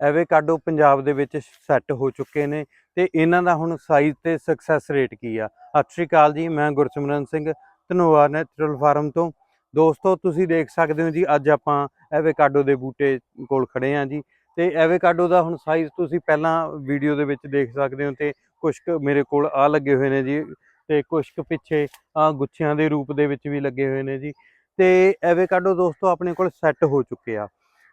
ਐਵੇਕਾਡੋ ਪੰਜਾਬ ਦੇ ਵਿੱਚ ਸੈੱਟ ਹੋ ਚੁੱਕੇ ਨੇ ਤੇ ਇਹਨਾਂ ਦਾ ਹੁਣ ਸਾਈਜ਼ ਤੇ ਸਕਸੈਸ ਰੇਟ ਕੀ ਆ? ਸਤਿ ਸ਼੍ਰੀ ਅਕਾਲ ਜੀ, ਮੈਂ ਗੁਰਸਿਮਰਨ ਸਿੰਘ ਧਨੋਆ ਨੈਚੁਰਲ ਫਾਰਮ ਤੋਂ। ਦੋਸਤੋ, ਤੁਸੀਂ ਦੇਖ ਸਕਦੇ ਹੋ ਜੀ, ਅੱਜ ਆਪਾਂ ਐਵੇਕਾਡੋ ਦੇ ਬੂਟੇ ਕੋਲ ਖੜੇ ਆ ਜੀ ਤੇ ਐਵੇਕਾਡੋ ਦਾ ਹੁਣ ਸਾਈਜ਼ ਤੁਸੀਂ ਪਹਿਲਾਂ ਵੀਡੀਓ ਦੇ ਵਿੱਚ ਦੇਖ ਸਕਦੇ ਹੋ ਤੇ ਕੁਝ ਕੁ ਮੇਰੇ ਕੋਲ ਆ ਲੱਗੇ ਹੋਏ ਨੇ ਜੀ ਤੇ ਕੁਝ ਕੁ ਪਿੱਛੇ ਆ ਗੁੱਛਿਆਂ ਦੇ ਰੂਪ ਦੇ ਵਿੱਚ ਵੀ ਲੱਗੇ ਹੋਏ ਨੇ ਜੀ ਤੇ ਐਵੇਕਾਡੋ ਦੋਸਤੋ ਆਪਣੇ ਕੋਲ ਸੈੱਟ ਹੋ ਚੁੱਕੇ ਆ।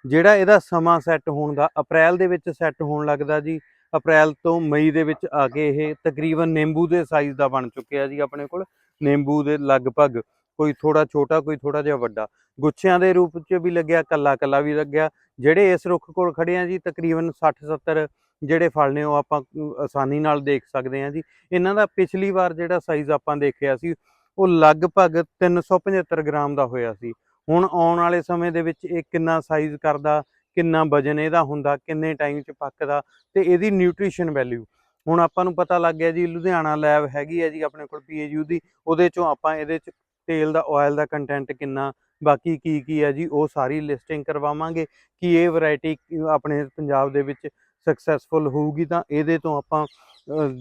ਜਿਹੜਾ ਇਹਦਾ ਸਮਾਂ ਸੈੱਟ ਹੋਣ ਦਾ, ਅਪ੍ਰੈਲ ਦੇ ਵਿੱਚ ਸੈੱਟ ਹੋਣ ਲੱਗਦਾ ਜੀ। ਅਪ੍ਰੈਲ ਤੋਂ ਮਈ ਦੇ ਵਿੱਚ ਆ ਕੇ ਇਹ ਤਕਰੀਬਨ ਨਿੰਬੂ ਦੇ ਸਾਈਜ਼ ਦਾ ਬਣ ਚੁੱਕਿਆ ਜੀ ਆਪਣੇ ਕੋਲ। ਨਿੰਬੂ ਦੇ ਲਗਭਗ ਕੋਈ ਥੋੜਾ ਛੋਟਾ, ਕੋਈ ਥੋੜਾ ਜਿਹਾ ਵੱਡਾ। ਗੁੱਛਿਆਂ ਦੇ ਰੂਪ 'ਚ ਵੀ ਲੱਗਿਆ ਕੱਲਾ ਕੱਲਾ ਵੀ ਲੱਗਿਆ। ਜਿਹੜੇ ਇਸ ਰੁੱਖ ਕੋਲ ਖੜੇ ਆ ਜੀ, ਤਕਰੀਬਨ 60 70 ਜਿਹੜੇ ਫਲ ਨੇ ਉਹ ਆਪਾਂ ਆਸਾਨੀ ਨਾਲ ਦੇਖ ਸਕਦੇ ਆ ਜੀ। ਇਹਨਾਂ ਦਾ ਪਿਛਲੀ ਵਾਰ ਜਿਹੜਾ ਸਾਈਜ਼ ਆਪਾਂ ਦੇਖਿਆ ਸੀ, ਉਹ ਲਗਭਗ 375 ਗ੍ਰਾਮ ਦਾ ਹੋਇਆ ਸੀ। ਹੁਣ ਆਉਣ ਵਾਲੇ ਸਮੇਂ ਦੇ ਵਿੱਚ ਇਹ ਕਿੰਨਾ ਸਾਈਜ਼ ਕਰਦਾ ਕਿੰਨਾ ਵਜਨ ਇਹਦਾ ਹੁੰਦਾ ਕਿੰਨੇ ਟਾਈਮ 'ਚ ਪੱਕਦਾ ਤੇ ਇਹਦੀ ਨਿਊਟ੍ਰੀਸ਼ਨ ਵੈਲਿਊ ਹੁਣ ਆਪਾਂ ਨੂੰ ਪਤਾ ਲੱਗ ਗਿਆ ਜੀ ਲੁਧਿਆਣਾ ਲੈਬ ਹੈਗੀ ਹੈ ਜੀ ਆਪਣੇ ਕੋਲ ਪੀਏਯੂ ਦੀ ਉਹਦੇ ਚੋਂ ਆਪਾਂ ਇਹਦੇ 'ਚ ਤੇਲ ਦਾ ਆਇਲ ਦਾ ਕੰਟੈਂਟ ਕਿੰਨਾ ਬਾਕੀ ਕੀ ਕੀ ਹੈ ਜੀ ਉਹ ਸਾਰੀ ਲਿਸਟਿੰਗ ਕਰਵਾਵਾਂਗੇ ਕਿ ਇਹ ਵੈਰਾਈਟੀ ਆਪਣੇ ਪੰਜਾਬ ਦੇ ਵਿੱਚ ਸਕਸੈਸਫੁਲ ਹੋਊਗੀ ਤਾਂ ਇਹਦੇ ਤੋਂ ਆਪਾਂ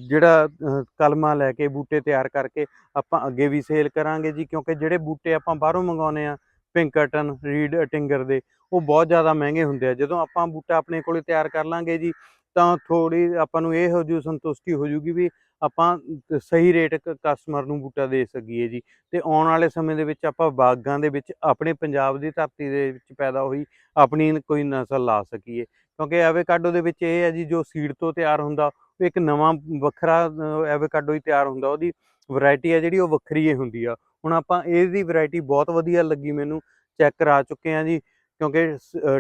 ਜਿਹੜਾ ਅਹ, ਕਲਮਾਂ ਲੈ ਕੇ ਬੂਟੇ ਤਿਆਰ ਕਰਕੇ ਆਪਾਂ ਅੱਗੇ ਵੀ ਸੇਲ ਕਰਾਂਗੇ ਜੀ ਕਿਉਂਕਿ ਜਿਹੜੇ ਬੂਟੇ ਆਪਾਂ ਬਾਹਰੋਂ ਮੰਗਾਉਨੇ ਆ ਪਿੰਕਟਨ, ਰੀਡ ਟਿੰਗਰ ਦੇ, ਉਹ ਬਹੁਤ ਜ਼ਿਆਦਾ ਮਹਿੰਗੇ ਹੁੰਦੇ ਆ। ਜਦੋਂ ਆਪਾਂ ਬੂਟਾ ਆਪਣੇ ਕੋਲੇ ਤਿਆਰ ਕਰ ਲਾਂਗੇ ਜੀ, ਤਾਂ ਥੋੜੀ ਆਪਾਂ ਨੂੰ ਇਹ ਹੋ ਜੂ ਸੰਤੁਸ਼ਟੀ ਹੋ ਜੂਗੀ ਵੀ ਆਪਾਂ ਸਹੀ ਰੇਟ ਕਸਟਮਰ ਨੂੰ ਬੂਟਾ ਦੇ ਸਕੀਏ ਜੀ। ਤੇ ਆਉਣ ਵਾਲੇ ਸਮੇਂ ਦੇ ਵਿੱਚ ਆਪਾਂ ਬਾਗਾਂ ਦੇ ਵਿੱਚ ਆਪਣੇ ਪੰਜਾਬ ਦੀ ਧਰਤੀ ਦੇ ਵਿੱਚ ਪੈਦਾ ਹੋਈ ਆਪਣੀ ਕੋਈ ਨਸਲ ਲਾ ਸਕੀਏ। ਕਿਉਂਕਿ ਐਵੇਕਾਡੋ ਦੇ ਵਿੱਚ ਇਹ ਹੈ ਜੀ, ਜੋ ਸੀਡ ਤੋਂ ਤਿਆਰ ਹੁੰਦਾ, ਉਹ ਇੱਕ ਨਵਾਂ ਵੱਖਰਾ ਐਵੇਕਾਡੋ ਹੀ ਤਿਆਰ ਹੁੰਦਾ। ਉਹਦੀ ਵੈਰਾਈਟੀ ਹੈ ਜਿਹੜੀ ਉਹ ਵੱਖਰੀ ਹੀ ਹੁੰਦੀ ਆ। ਹੁਣ ਆਪਾਂ ਇਹਦੀ ਵੈਰਾਈਟੀ ਬਹੁਤ ਵਧੀਆ ਲੱਗੀ ਮੈਨੂੰ ਚੈੱਕ ਕਰਾ ਚੁੱਕੇ ਆ ਜੀ, ਕਿਉਂਕਿ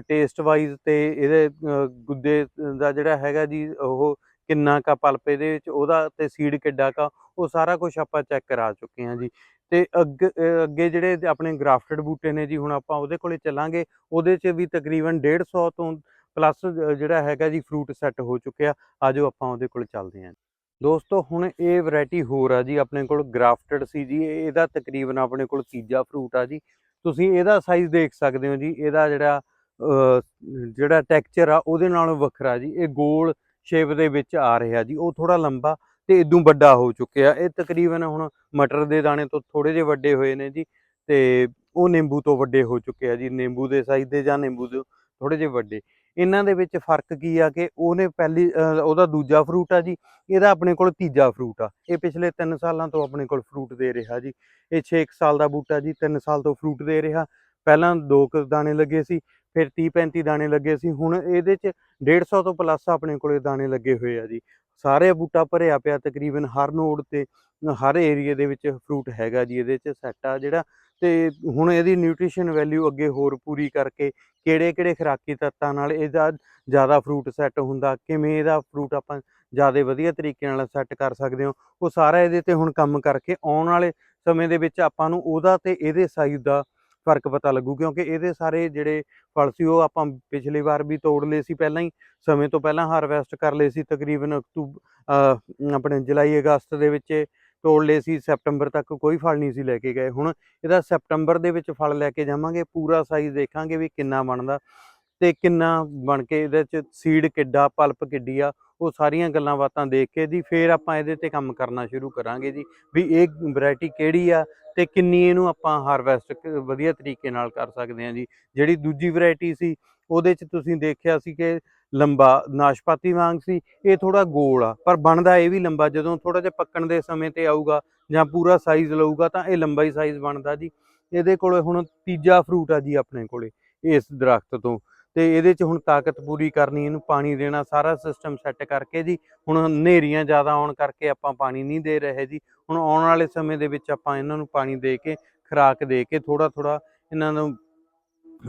ਟੇਸਟ ਵਾਈਜ਼ ਤੇ ਇਹਦੇ ਗੁੱਦੇ ਦਾ ਜਿਹੜਾ ਹੈਗਾ ਜੀ, ਉਹ ਕਿੰਨਾ ਕਾ ਪਲਪ ਇਹਦੇ ਵਿੱਚ, ਉਹਦਾ ਤੇ ਸੀਡ ਕਿੱਡਾ ਕਾ ਉਹ ਸਾਰਾ ਕੁਝ ਆਪਾਂ ਚੈੱਕ ਕਰਾ ਚੁੱਕੇ ਆ ਜੀ। ਤੇ ਅੱਗੇ ਅੱਗੇ ਜਿਹੜੇ ਆਪਣੇ ਗ੍ਰਾਫਟਡ ਬੂਟੇ ਨੇ ਜੀ, ਹੁਣ ਆਪਾਂ ਉਹਦੇ ਕੋਲੇ ਚੱਲਾਂਗੇ, ਉਹਦੇ 'ਚ ਵੀ ਤਕਰੀਬਨ 150 ਤੋਂ ਪਲੱਸ ਜਿਹੜਾ ਹੈਗਾ ਜੀ ਫਰੂਟ ਸੈੱਟ ਹੋ ਚੁੱਕਿਆ, ਆਜੋ ਆਪਾਂ ਉਹਦੇ ਕੋਲ ਚੱਲਦੇ ਹਾਂ ਦੋਸਤੋ, ਹੁਣ ਇਹ ਵੈਰਾਈਟੀ ਹੋਰ ਆ ਜੀ, ਆਪਣੇ ਕੋਲ ਗ੍ਰਾਫਟਡ ਸੀ ਜੀ ਇਹ- ਇਹਦਾ ਤਕਰੀਬਨ ਆਪਣੇ ਕੋਲ ਤੀਜਾ ਫਰੂਟ ਆ ਜੀ। ਤੁਸੀਂ ਇਹਦਾ ਸਾਈਜ਼ ਦੇਖ ਸਕਦੇ ਹੋ ਜੀ, ਇਹਦਾ ਜਿਹੜਾ ਜਿਹੜਾ ਟੈਕਸਚਰ ਆ, ਉਹਦੇ ਨਾਲੋਂ ਵੱਖਰਾ ਜੀ। ਇਹ ਗੋਲ ਸ਼ੇਪ ਦੇ ਵਿੱਚ ਆ ਰਿਹਾ ਜੀ, ਉਹ ਥੋੜਾ ਲੰਬਾ ਤੇ ਇਦੋਂ ਵੱਡਾ ਹੋ ਚੁੱਕਿਆ। ਇਹ ਤਕਰੀਬਨ ਹੁਣ ਮਟਰ ਦੇ ਦਾਣੇ ਤੋਂ ਥੋੜੇ ਜਿਹੇ ਵੱਡੇ ਹੋਏ ਨੇ ਜੀ ਤੇ ਉਹ ਨਿੰਬੂ ਤੋਂ ਵੱਡੇ ਹੋ ਚੁੱਕੇ ਆ ਜੀ। ਨਿੰਬੂ ਦੇ ਸਾਈਜ਼ ਦੇ ਜਾਂ ਨਿੰਬੂ ਦੇ ਥੋੜੇ ਜਿਹੇ ਵੱਡੇ। ਇਹਨਾਂ ਦੇ ਵਿੱਚ ਫ਼ਰਕ ਕੀ ਆ ਕਿ ਉਹਨੇ ਪਹਿਲੀ ਉਹਦਾ ਦੂਜਾ ਫਰੂਟ ਆ ਜੀ, ਇਹਦਾ ਆਪਣੇ ਕੋਲ ਤੀਜਾ ਫਰੂਟ ਆ। ਇਹ ਪਿਛਲੇ 3 ਸਾਲਾਂ ਤੋਂ ਆਪਣੇ ਕੋਲ ਫਰੂਟ ਦੇ ਰਿਹਾ ਜੀ। ਇਹ 6 ਸਾਲ ਦਾ ਬੂਟਾ ਜੀ 3 ਸਾਲ ਤੋਂ ਫਰੂਟ ਦੇ ਰਿਹਾ। ਪਹਿਲਾਂ ਦੋ ਕੁ ਦਾਣੇ ਲੱਗੇ ਸੀ, ਫਿਰ 30 35 ਦਾਣੇ ਲੱਗੇ ਸੀ। ਹੁਣ ਇਹਦੇ ਚ 150 ਤੋਂ ਪਲੱਸ ਆਪਣੇ ਕੋਲੇ ਦਾਣੇ ਲੱਗੇ ਹੋਏ ਆ ਜੀ। ਸਾਰੇ ਬੂਟਾ ਭਰਿਆ ਪਿਆ ਤਕਰੀਬਨ ਹਰ ਨੋਡ ਤੇ, ਹਰ ਏਰੀਆ ਦੇ ਵਿੱਚ ਫਰੂਟ ਹੈਗਾ ਜੀ, ਇਹਦੇ ਚ ਸੈੱਟ ਆ ਜਿਹੜਾ ਤੇ ਹੁਣ ਇਹਦੀ ਨਿਊਟ੍ਰੀਸ਼ਨ ਵੈਲਿਊ ਅੱਗੇ ਹੋਰ ਪੂਰੀ ਕਰਕੇ ਕਿਹੜੇ ਕਿਹੜੇ ਖੁਰਾਕੀ ਤੱਤਾਂ ਨਾਲ ਇਹਦਾ ਜ਼ਿਆਦਾ ਫਰੂਟ ਸੈੱਟ ਹੁੰਦਾ, ਕਿਵੇਂ ਇਹਦਾ ਫਰੂਟ ਆਪਾਂ ਜ਼ਿਆਦਾ ਵਧੀਆ ਤਰੀਕੇ ਨਾਲ ਸੈੱਟ ਕਰ ਸਕਦੇ ਹਾਂ, ਉਹ ਸਾਰਾ ਇਹਦੇ ਤੇ ਹੁਣ ਕੰਮ ਕਰਕੇ ਆਉਣ ਵਾਲੇ ਸਮੇਂ ਦੇ ਵਿੱਚ ਆਪਾਂ ਨੂੰ ਉਹਦਾ ਤੇ ਇਹਦੇ ਸਾਈਜ਼ ਦਾ ਫ਼ਰਕ ਪਤਾ ਲੱਗੂ, ਕਿਉਂਕਿ ਇਹਦੇ ਸਾਰੇ ਜਿਹੜੇ ਫਲ ਸੀ ਉਹ ਆਪਾਂ ਪਿਛਲੀ ਵਾਰ ਵੀ ਤੋੜ ਲਏ ਸੀ ਪਹਿਲਾਂ ਹੀ, ਸਮੇਂ ਤੋਂ ਪਹਿਲਾਂ ਹਾਰਵੈਸਟ ਕਰ ਲਏ ਸੀ ਤਕਰੀਬਨ ਅਕਤੂਬ ਆਪਣੇ ਜੁਲਾਈ ਅਗਸਤ ਦੇ ਵਿੱਚ ਤੋੜ ਲਏ ਸੀ, ਸੈਪਟੰਬਰ ਤੱਕ ਕੋਈ ਫਲ ਨਹੀਂ ਸੀ ਲੈ ਕੇ ਗਏ। ਹੁਣ ਇਹਦਾ ਸੈਪਟੰਬਰ ਦੇ ਵਿੱਚ ਫਲ ਲੈ ਕੇ ਜਾਵਾਂਗੇ, ਪੂਰਾ ਸਾਈਜ਼ ਦੇਖਾਂਗੇ ਵੀ ਕਿੰਨਾ ਬਣਦਾ ਤੇ ਕਿੰਨਾ ਬਣ ਕੇ ਇਹਦੇ ਚ ਸੀਡ ਕਿੱਡਾ ਪਲਪ ਕਿੱਡੀ ਆ, ਉਹ ਸਾਰੀਆਂ ਗੱਲਾਂ ਬਾਤਾਂ ਦੇਖ ਕੇ ਜੀ, ਫੇਰ ਆਪਾਂ ਇਹਦੇ ਤੇ ਕੰਮ ਕਰਨਾ ਸ਼ੁਰੂ ਕਰਾਂਗੇ ਜੀ ਵੀ ਇਹ ਵੈਰਾਈਟੀ ਕਿਹੜੀ ਆ ਤੇ ਕਿੰਨੀ ਇਹਨੂੰ ਆਪਾਂ ਹਾਰਵੈਸਟ ਵਧੀਆ ਤਰੀਕੇ ਨਾਲ ਕਰ ਸਕਦੇ ਹਾਂ ਜੀ। ਜਿਹੜੀ ਦੂਜੀ ਵੈਰਾਈਟੀ ਸੀ ਉਹਦੇ ਚ ਤੁਸੀਂ ਦੇਖਿਆ ਸੀ ਕਿ ਲੰਬਾ ਨਾਸ਼ਪਾਤੀ ਵਾਂਗ ਸੀ, ਇਹ ਥੋੜਾ ਗੋਲ ਆ, ਪਰ ਬਣਦਾ ਇਹ ਵੀ ਲੰਬਾ, ਜਦੋਂ ਥੋੜਾ ਜਿਹਾ ਪੱਕਣ ਦੇ ਸਮੇਂ ਤੇ ਆਊਗਾ ਜਾਂ ਪੂਰਾ ਸਾਈਜ਼ ਲਊਗਾ ਤਾਂ ਇਹ ਲੰਬਾ ਹੀ ਸਾਈਜ਼ ਬਣਦਾ ਜੀ। ਇਹਦੇ ਕੋਲੇ ਹੁਣ ਤੀਜਾ ਫਰੂਟ ਆ ਜੀ ਆਪਣੇ ਕੋਲੇ, ਇਸ ਦਰਖਤ ਤੋਂ। ਤੇ ਇਹਦੇ 'ਚ ਹੁਣ ਤਾਕਤ ਪੂਰੀ ਕਰਨੀ, ਇਹਨੂੰ ਪਾਣੀ ਦੇਣਾ, ਸਾਰਾ ਸਿਸਟਮ ਸੈੱਟ ਕਰਕੇ ਜੀ। ਹੁਣ ਹਨੇਰੀਆਂ ਜ਼ਿਆਦਾ ਆਉਣ ਕਰਕੇ ਆਪਾਂ ਪਾਣੀ ਨਹੀਂ ਦੇ ਰਹੇ ਜੀ। ਹੁਣ ਆਉਣ ਵਾਲੇ ਸਮੇਂ ਦੇ ਵਿੱਚ ਆਪਾਂ ਇਹਨਾਂ ਨੂੰ ਪਾਣੀ ਦੇ ਕੇ, ਖੁਰਾਕ ਦੇ ਕੇ ਥੋੜਾ ਥੋੜਾ ਇਹਨਾਂ ਨੂੰ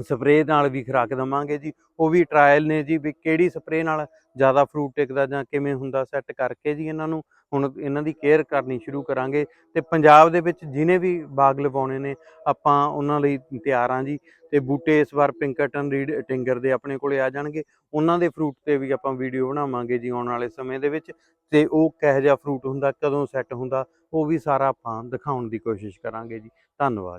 ਸਪਰੇਅ ਨਾਲ ਵੀ ਖੁਰਾਕ ਦਵਾਂਗੇ ਜੀ। ਉਹ ਵੀ ਟਰਾਇਲ ਨੇ ਜੀ ਵੀ ਕਿਹੜੀ ਸਪਰੇਅ ਨਾਲ ਜ਼ਿਆਦਾ ਫਰੂਟ ਟਿਕਦਾ ਜਾਂ ਕਿਵੇਂ ਹੁੰਦਾ ਸੈੱਟ ਕਰਕੇ ਜੀ ਇਹਨਾਂ ਨੂੰ। ਹੁਣ ਇਹਨਾਂ ਦੀ ਕੇਅਰ ਕਰਨੀ ਸ਼ੁਰੂ ਕਰਾਂਗੇ ਤੇ ਪੰਜਾਬ ਦੇ ਵਿੱਚ ਜਿਹਨੇ ਵੀ ਬਾਗ ਲਵਾਉਣੇ ਨੇ ਆਪਾਂ ਉਹਨਾਂ ਲਈ ਤਿਆਰ ਹਾਂ ਜੀ। ਤੇ ਬੂਟੇ ਇਸ ਵਾਰ ਪਿੰਕਟਨ ਰੀਡ ਟਿੰਗਰ ਦੇ ਆਪਣੇ ਕੋਲੇ ਆ ਜਾਣਗੇ। ਉਹਨਾਂ ਦੇ ਫਰੂਟ ਤੇ ਵੀ ਆਪਾਂ ਵੀਡੀਓ ਬਣਾਵਾਂਗੇ ਜੀ ਆਉਣ ਵਾਲੇ ਸਮੇਂ ਦੇ ਵਿੱਚ। ਤੇ ਉਹ ਕਿਹੋ ਜਿਹਾ ਫਰੂਟ ਹੁੰਦਾ, ਕਦੋਂ ਸੈੱਟ ਹੁੰਦਾ, ਉਹ ਵੀ ਸਾਰਾ ਆਪਾਂ ਦਿਖਾਉਣ ਦੀ ਕੋਸ਼ਿਸ਼ ਕਰਾਂਗੇ ਜੀ। ਧੰਨਵਾਦ।